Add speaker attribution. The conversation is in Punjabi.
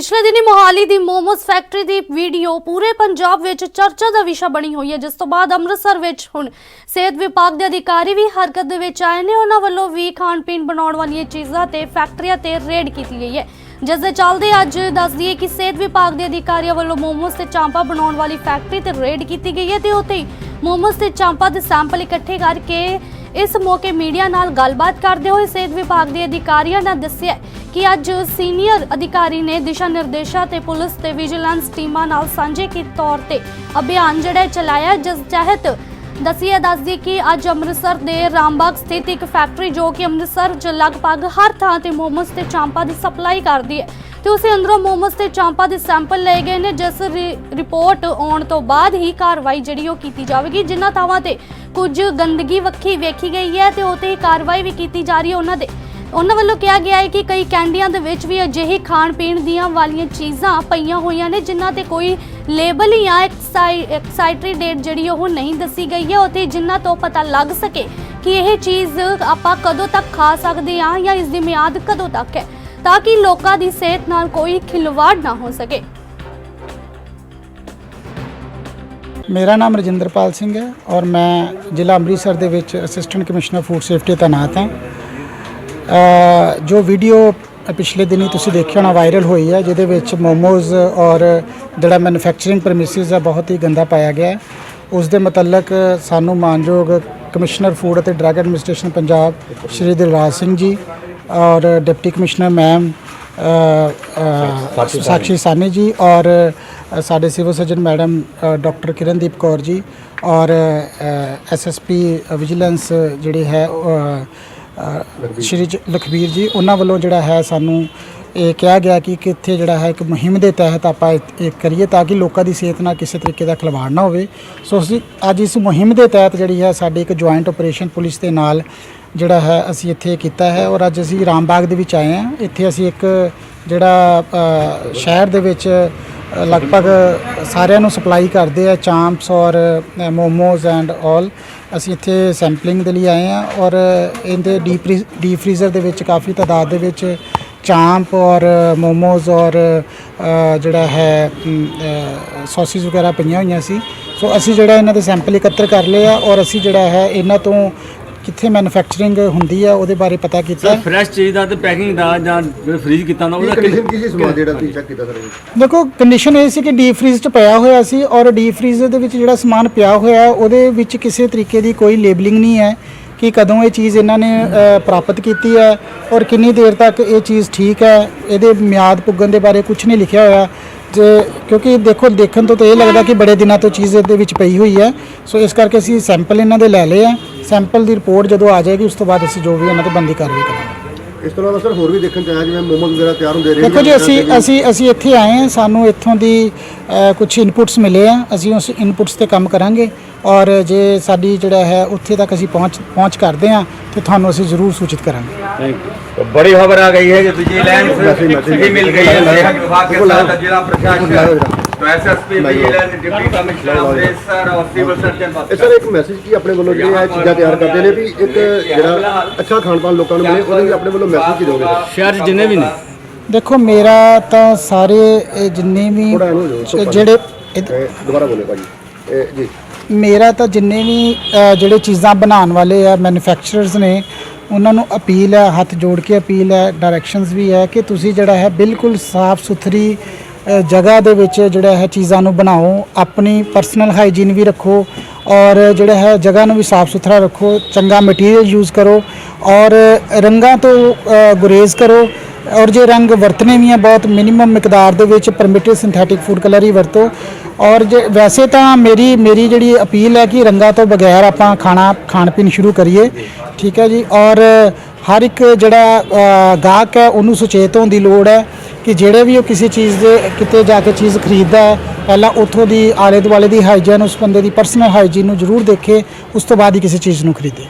Speaker 1: ਪਿਛਲੇ ਦਿਨੀ ਮੋਹਾਲੀ ਦੀ ਮੋਮੋਸ ਫੈਕਟਰੀ ਦੀ ਵੀਡੀਓ ਪੂਰੇ ਪੰਜਾਬ ਵਿੱਚ ਚਰਚਾ ਦਾ ਵਿਸ਼ਾ ਬਣੀ ਹੋਈ ਹੈ, ਜਿਸ ਤੋਂ ਬਾਅਦ ਅੰਮ੍ਰਿਤਸਰ ਵਿੱਚ ਹੁਣ ਸਿਹਤ ਵਿਭਾਗ ਦੇ ਅਧਿਕਾਰੀ ਵੀ ਹਰਕਤ ਦੇ ਵਿੱਚ ਆਏ ਨੇ। ਉਹਨਾਂ ਵੱਲੋਂ ਵੀ ਖਾਣ ਪੀਣ ਬਣਾਉਣ ਵਾਲੀਆਂ ਚੀਜ਼ਾਂ ਤੇ ਫੈਕਟਰੀਆਂ ਤੇ ਰੇਡ ਕੀਤੀ ਗਈ ਹੈ। ਜਿਸ ਦੇ ਚੱਲਦੇ ਅੱਜ ਦੱਸ ਦਈਏ ਕਿ ਸਿਹਤ ਵਿਭਾਗ ਦੇ ਅਧਿਕਾਰੀਆਂ ਵੱਲੋਂ ਮੋਮੋਸ ਤੇ ਚਾਂਪਾ ਬਣਾਉਣ ਵਾਲੀ ਫੈਕਟਰੀ ਤੇ ਰੇਡ ਕੀਤੀ ਗਈ ਹੈ ਤੇ ਉੱਥੇ ਹੀ ਮੋਮੋਸ ਤੇ ਚਾਂਪਾ ਦੇ ਸੈਂਪਲ ਇਕੱਠੇ ਕਰਕੇ ਇਸ ਮੌਕੇ ਮੀਡੀਆ ਨਾਲ ਗੱਲਬਾਤ ਕਰਦੇ ਹੋਏ ਸਿਹਤ ਵਿਭਾਗ ਦੇ ਅਧਿਕਾਰੀਆਂ ਨੇ ਦੱਸਿਆ ਕਿ ਅੱਜ ਸੀਨੀਅਰ ਅਧਿਕਾਰੀ ਨੇ ਦਿਸ਼ਾ ਨਿਰਦੇਸ਼ਾਂ ਤੇ ਪੁਲਿਸ ਤੇ ਵਿਜੀਲੈਂਸ ਟੀਮਾਂ ਨਾਲ ਸਾਂਝੇ ਕੀ ਤੌਰ ਤੇ ਅਭਿਆਨ ਜਿਹੜਾ ਚਲਾਇਆ, ਜਿਸ ਤਹਿਤ ਦਸੀਏ ਦੱਸਦੀ ਕਿ ਅੱਜ ਅੰਮ੍ਰਿਤਸਰ ਦੇ ਰਾਮਬਾਗ ਸਥਿਤ ਇੱਕ ਫੈਕਟਰੀ ਜੋ ਕਿ ਅੰਮ੍ਰਿਤਸਰ 'ਚ ਲਗਭਗ ਹਰ ਥਾਂ ਤੇ ਮੋਮੋਸ ਤੇ ਚਾਂਪਾ ਦੀ ਸਪਲਾਈ ਕਰਦੀ ਹੈ। ਤੇ ਉਸੇ ਅੰਦਰੋਂ ਮੋਮੋਸ ਤੇ ਚਾਂਪਾ ਦੇ ਸੈਂਪਲ ਲਏ ਗਏ ਨੇ, ਜਿਸ ਰਿ- ਰਿਪੋਰਟ ਆਉਣ ਤੋਂ ਬਾਅਦ ਹੀ ਕਾਰਵਾਈ ਜਿਹੜੀ ਉਹ ਕੀਤੀ ਜਾਵੇਗੀ। ਜਿਨ੍ਹਾਂ ਥਾਵਾਂ ਤੇ ਕੁਝ ਗੰਦਗੀ ਵੱਖੀ ਵੇਖੀ ਗਈ ਹੈ ਤੇ ਉਤੇ ਹੀ ਕਾਰਵਾਈ ਵੀ ਕੀਤੀ ਜਾ ਰਹੀ ਹੈ ਉਹਨਾਂ ਦੇ। ਉਹਨਾਂ ਵੱਲੋਂ ਕਿਹਾ ਗਿਆ ਹੈ ਕਿ ਕਈ ਕੈਂਡੀਆਂ ਦੇ ਵਿੱਚ ਵੀ ਅਜਿਹੀ ਖਾਣ ਪੀਣ ਦੀਆਂ ਵਾਲੀਆਂ ਚੀਜ਼ਾਂ ਪਈਆਂ ਹੋਈਆਂ ਨੇ, ਜਿਨ੍ਹਾਂ ਤੇ ਕੋਈ ਲੇਬਲ ਜਾਂ ਐਕਸਾਈਟਰੀ ਡੇਟ ਜਿਹੜੀ ਉਹ ਨਹੀਂ ਦੱਸੀ ਗਈ ਹੈ। ਉਤੇ ਜਿਨ੍ਹਾਂ ਤੋਂ ਪਤਾ ਲੱਗ ਸਕੇ ਕਿ ਇਹ ਚੀਜ਼ ਆਪਾਂ ਕਦੋਂ ਤੱਕ ਖਾ ਸਕਦੇ ਹਾਂ ਜਾਂ ਇਸ ਦੀ ਮਿਆਦ ਕਦੋਂ ਤੱਕ ਹੈ, ਤਾਂ ਕਿ ਲੋਕਾਂ ਦੀ ਸਿਹਤ ਨਾਲ ਕੋਈ ਖਿਲਵਾੜ ਨਾ ਹੋ ਸਕੇ।
Speaker 2: ਮੇਰਾ ਨਾਮ ਰਜਿੰਦਰਪਾਲ ਸਿੰਘ ਹੈ ਔਰ ਮੈਂ ਜ਼ਿਲ੍ਹਾ ਅੰਮ੍ਰਿਤਸਰ ਦੇ ਵਿੱਚ ਅਸਿਸਟੈਂਟ ਕਮਿਸ਼ਨਰ ਫੂਡ ਸੇਫਟੀ ਤੈਨਾਤ ਹਾਂ। ਜੋ ਵੀਡੀਓ ਪਿਛਲੇ ਦਿਨੀ ਤੁਸੀਂ ਦੇਖਿਆ ਹੋਣਾ ਵਾਇਰਲ ਹੋਈ ਹੈ ਜਿਹਦੇ ਵਿੱਚ ਮੋਮੋਜ਼ ਔਰ ਜਿਹੜਾ ਮੈਨੂਫੈਕਚਰਿੰਗ ਪ੍ਰੈਮਿਸਿਸ ਹੈ ਬਹੁਤ ਹੀ ਗੰਦਾ ਪਾਇਆ ਗਿਆ ਉਸ ਦੇ ਮੁਤਲਕ ਸਾਨੂੰ ਮਾਨਯੋਗ ਕਮਿਸ਼ਨਰ ਫੂਡ ਅਤੇ ਡਰੱਗ ਐਡਮਿਨਿਸਟ੍ਰੇਸ਼ਨ ਪੰਜਾਬ ਸ਼੍ਰੀ ਦਿਲਰਾਜ ਸਿੰਘ ਜੀ ਔਰ deputy commissioner ma'am Sakshi Sawhney ji ਔਰ ਸਾਡੇ civil surgeon madam doctor Kirandeep Kaur ji ਔਰ ਐਸਐਸਪੀ ਵਿਜੀਲੈਂਸ ਜਿਹੜੀ ਹੈ ਸ਼੍ਰੀ ਜ- ਲਖਬੀਰ ਜੀ ਉਹਨਾਂ ਵੱਲੋਂ ਜਿਹੜਾ ਹੈ ਸਾਨੂੰ ਇਹ ਕਿਹਾ ਗਿਆ ਕਿ ਕਿੱਥੇ ਜਿਹੜਾ ਹੈ ਇੱਕ ਮੁਹਿੰਮ ਦੇ ਤਹਿਤ ਆਪਾਂ ਇਹ ਇਹ ਕਰੀਏ ਤਾਂ ਕਿ ਲੋਕਾਂ ਦੀ ਸਿਹਤ ਨਾਲ ਕਿਸੇ ਤਰੀਕੇ ਦਾ ਖਿਲਵਾੜ ਨਾ ਹੋਵੇ। ਸੋ ਅਸੀਂ ਅੱਜ ਇਸ ਮੁਹਿੰਮ ਦੇ ਤਹਿਤ ਜਿਹੜੀ ਹੈ ਸਾਡੀ ਇੱਕ ਜੁਆਇੰਟ ਆਪਰੇਸ਼ਨ ਪੁਲਿਸ ਦੇ ਨਾਲ ਜਿਹੜਾ ਹੈ ਅਸੀਂ ਇੱਥੇ ਕੀਤਾ ਹੈ ਔਰ ਅੱਜ ਅਸੀਂ ਰਾਮਬਾਗ ਦੇ ਵਿੱਚ ਆਏ ਹਾਂ। ਇੱਥੇ ਅਸੀਂ ਇੱਕ ਜਿਹੜਾ ਅ, ਸ਼ਹਿਰ ਦੇ ਵਿੱਚ ਲਗਭਗ ਸਾਰਿਆਂ ਨੂੰ ਸਪਲਾਈ ਕਰਦੇ ਆ ਚਾਂਪਸ ਔਰ ਮੋਮੋਜ਼ ਐਂਡ ਆਲ। ਅਸੀਂ ਇੱਥੇ ਸੈਂਪਲਿੰਗ ਦੇ ਲਈ ਆਏ ਆ ਔਰ ਇਹਦੇ ਡੀਪ ਡੀਪ ਫਰੀਜ਼ਰ ਦੇ ਵਿੱਚ ਕਾਫੀ ਤਾਦਾਦ ਦੇ ਵਿੱਚ ਚਾਂਪ ਔਰ ਮੋਮੋਜ਼ ਔਰ ਜਿਹੜਾ ਹੈ ਸੌਸਿਸ ਵਗੈਰਾ ਪਈਆਂ ਹੋਈਆਂ ਸੀ। ਸੋ ਅਸੀਂ ਜਿਹੜਾ ਇਹਨਾਂ ਦੇ ਸੈਂਪਲ ਇਕੱਤਰ ਕਰ ਲਏ ਆ ਔਰ ਅਸੀਂ ਜਿਹੜਾ ਹੈ ਇਹਨਾਂ ਤੋਂ ਕਿੱਥੇ ਮੈਨੂਫੈਕਚਰਿੰਗ ਹੁੰਦੀ ਆ ਉਹਦੇ ਬਾਰੇ ਪਤਾ ਕੀਤਾ?
Speaker 3: ਸਰ ਫਰੈਸ਼ ਚੀਜ਼ ਦਾ ਤੇ ਪੈਕਿੰਗ ਦਾ ਜਾਂ ਜਿਹੜਾ ਫ੍ਰੀਜ਼ ਕੀਤਾ ਹੁੰਦਾ ਉਹਦਾ
Speaker 4: ਕੰਡੀਸ਼ਨ ਕੀ ਸੀ ਸਮਾਨ ਜਿਹੜਾ ਤੁਸੀਂ ਚੈੱਕ ਕੀਤਾ ਸਰ?
Speaker 2: ਦੇਖੋ ਕੰਡੀਸ਼ਨ ਇਹ ਸੀ ਕਿ ਡੀਪ ਫਰੀਜ਼ 'ਚ ਪਿਆ ਹੋਇਆ ਸੀ ਔਰ ਡੀਪ ਫਰੀਜ਼ਰ ਦੇ ਵਿੱਚ ਜਿਹੜਾ ਸਮਾਨ ਪਿਆ ਹੋਇਆ ਹੈ, ਉਹਦੇ ਵਿੱਚ ਕਿਸੇ ਤਰੀਕੇ ਦੀ ਕੋਈ ਲੇਬਲਿੰਗ ਨਹੀਂ ਹੈ ਕਿ ਕਦੋਂ ਇਹ ਚੀਜ਼ ਇਹਨਾਂ ਨੇ ਅ, ਪ੍ਰਾਪਤ ਕੀਤੀ ਹੈ ਔਰ ਕਿੰਨੀ ਦੇਰ ਤੱਕ ਇਹ ਚੀਜ਼ ਠੀਕ ਹੈ। ਇਹਦੇ ਮਿਆਦ ਪੁੱਗਣ ਦੇ ਬਾਰੇ ਕੁਝ ਨਹੀਂ ਲਿਖਿਆ ਹੋਇਆ। ਜੇ ਕਿਉਂਕਿ ਦੇਖੋ ਦੇਖਣ ਤੋਂ ਤਾਂ ਇਹ ਲੱਗਦਾ ਕਿ ਬੜੇ ਦਿਨਾਂ ਤੋਂ ਚੀਜ਼ ਇਹਦੇ ਵਿੱਚ ਪਈ ਹੋਈ ਹੈ। ਸੋ ਇਸ ਕਰਕੇ ਅਸੀਂ ਸੈਂਪਲ ਇਹਨਾਂ ਦੇ ਲੈ ਲਏ ਆ। ਸੈਂਪਲ ਦੀ ਰਿਪੋਰਟ ਜਦੋਂ ਆ ਜਾਏਗੀ ਉਸ ਤੋਂ ਬਾਅਦ ਅਸੀਂ ਜੋ ਵੀ ਇਹਨਾਂ ਤੇ ਬੰਦੀ ਕਾਰਵਾਈ ਕਰਾਂਗੇ
Speaker 4: ਇਸ ਤੋਂ ਇਲਾਵਾ ਸਰ ਹੋਰ ਵੀ ਦੇਖਣ ਚ ਆਇਆ ਜਿਵੇਂ ਮੋਮੋਜ਼ ਵਗੈਰਾ ਤਿਆਰ ਹੁੰਦੇ ਰਹੇ
Speaker 2: ਦੇਖੋ ਜੀ ਅਸੀਂ ਅਸੀਂ ਅਸੀਂ ਇੱਥੇ ਆਏ ਹਾਂ ਸਾਨੂੰ ਇੱਥੋਂ ਦੀ ਕੁਝ ਇਨਪੁਟਸ ਮਿਲੇ ਆ ਅਸੀਂ ਉਸ ਇਨਪੁਟਸ ਤੇ ਕੰਮ ਕਰਾਂਗੇ ਔਰ ਜੇ ਸਾਡੀ ਜਿਹੜਾ ਹੈ ਉੱਥੇ ਤੱਕ ਅਸੀਂ ਪਹੁੰਚ ਪਹੁੰਚ ਕਰਦੇ ਹਾਂ ਤੇ ਤੁਹਾਨੂੰ ਅਸੀਂ ਜ਼ਰੂਰ ਸੂਚਿਤ ਕਰਾਂਗੇ
Speaker 3: तो बड़ी खबर आ गई है कि विजिलेंस भी मिल गई है सेहत विभाग के साथ जिला प्रशासन
Speaker 4: ਸਰ ਇੱਕ ਮੈਸੇਜ ਕੀ ਆਪਣੇ ਵੱਲੋਂ ਜਿਹੜੇ ਇਹ ਚੀਜ਼ਾਂ ਤਿਆਰ ਕਰਦੇ ਨੇ ਵੀ ਇੱਕ ਜਿਹੜਾ ਅੱਛਾ ਖਾਣ ਪਾਣ ਲੋਕਾਂ ਨੂੰ ਮਿਲੇ ਉਹਦੇ ਲਈ ਆਪਣੇ ਵੱਲੋਂ ਮੈਸੇਜ ਕੀ ਦੋਗੇ?
Speaker 3: ਸ਼ਹਿਰ ਜਿੰਨੇ ਵੀ ਨੇ।
Speaker 2: ਦੇਖੋ ਮੇਰਾ ਤਾਂ ਸਾਰੇ ਇਹ ਜਿੰਨੇ ਵੀ ਜਿਹੜੇ
Speaker 4: ਦੁਬਾਰਾ ਬੋਲੇ ਭਾਜੀ। ਜੀ।
Speaker 2: ਮੇਰਾ ਤਾਂ ਜਿੰਨੇ ਵੀ ਜਿਹੜੇ ਚੀਜ਼ਾਂ ਬਣਾਉਣ ਵਾਲੇ ਆ ਮੈਨੂਫੈਕਚਰਰਸ ਨੇ ਉਹਨਾਂ ਨੂੰ ਅਪੀਲ ਹੈ ਹੱਥ ਜੋੜ ਕੇ ਅਪੀਲ ਹੈ ਡਾਇਰੈਕਸ਼ਨਸ ਵੀ ਹੈ ਕਿ ਤੁਸੀਂ ਜਿਹੜਾ ਹੈ ਬਿਲਕੁਲ ਸਾਫ਼ ਸੁਥਰੀ ਜਗ੍ਹਾ ਦੇ ਵਿੱਚ ਜਿਹੜਾ ਹੈ ਚੀਜ਼ਾਂ ਨੂੰ ਬਣਾਓ, ਆਪਣੀ ਪਰਸਨਲ ਹਾਈਜੀਨ ਵੀ ਰੱਖੋ ਔਰ ਜਿਹੜਾ ਹੈ ਜਗ੍ਹਾ ਨੂੰ ਵੀ ਸਾਫ਼ ਸੁਥਰਾ ਰੱਖੋ, ਚੰਗਾ ਮਟੀਰੀਅਲ ਯੂਜ਼ ਕਰੋ ਔਰ ਰੰਗਾਂ ਤੋਂ ਗੁਰੇਜ਼ ਕਰੋ ਔਰ ਜੇ ਰੰਗ ਵਰਤਨੇ ਵੀ ਆ ਬਹੁਤ ਮਿਨੀਮਮ ਮਿਕਦਾਰ ਦੇ ਵਿੱਚ ਪਰਮਿਟਡ ਸਿੰਥੈਟਿਕ ਫੂਡ ਕਲਰ ਹੀ ਵਰਤੋ ਔਰ ਜੇ, ਵੈਸੇ ਤਾਂ ਮੇਰੀ ਮੇਰੀ ਜਿਹੜੀ ਅਪੀਲ ਹੈ ਕਿ ਰੰਗਾਂ ਤੋਂ ਬਗੈਰ ਆਪਾਂ ਖਾਣਾ, ਖਾਣ ਪੀਣ ਸ਼ੁਰੂ ਕਰੀਏ, ਠੀਕ ਹੈ ਜੀ ਔਰ ਹਰ ਇੱਕ ਜਿਹੜਾ ਗਾਹਕ ਹੈ, ਉਹਨੂੰ ਸੁਚੇਤ ਹੋਣ ਦੀ ਲੋੜ ਹੈ ਕਿ ਜਿਹੜੇ ਵੀ ਉਹ ਕਿਸੇ ਚੀਜ਼ ਦੇ, ਕਿਤੇ ਜਾ ਕੇ ਚੀਜ਼ ਖਰੀਦਦਾ ਹੈ, ਪਹਿਲਾਂ ਉੱਥੋਂ ਦੀ ਆਲੇ ਦੁਆਲੇ ਦੀ ਹਾਈਜੀਨ ਉਸ ਬੰਦੇ ਦੀ ਪਰਸਨਲ ਹਾਈਜੀਨ ਨੂੰ ਜ਼ਰੂਰ ਦੇਖੇ, ਉਸ ਤੋਂ ਬਾਅਦ ਹੀ ਕਿਸੇ ਚੀਜ਼ ਨੂੰ ਖਰੀਦੇ।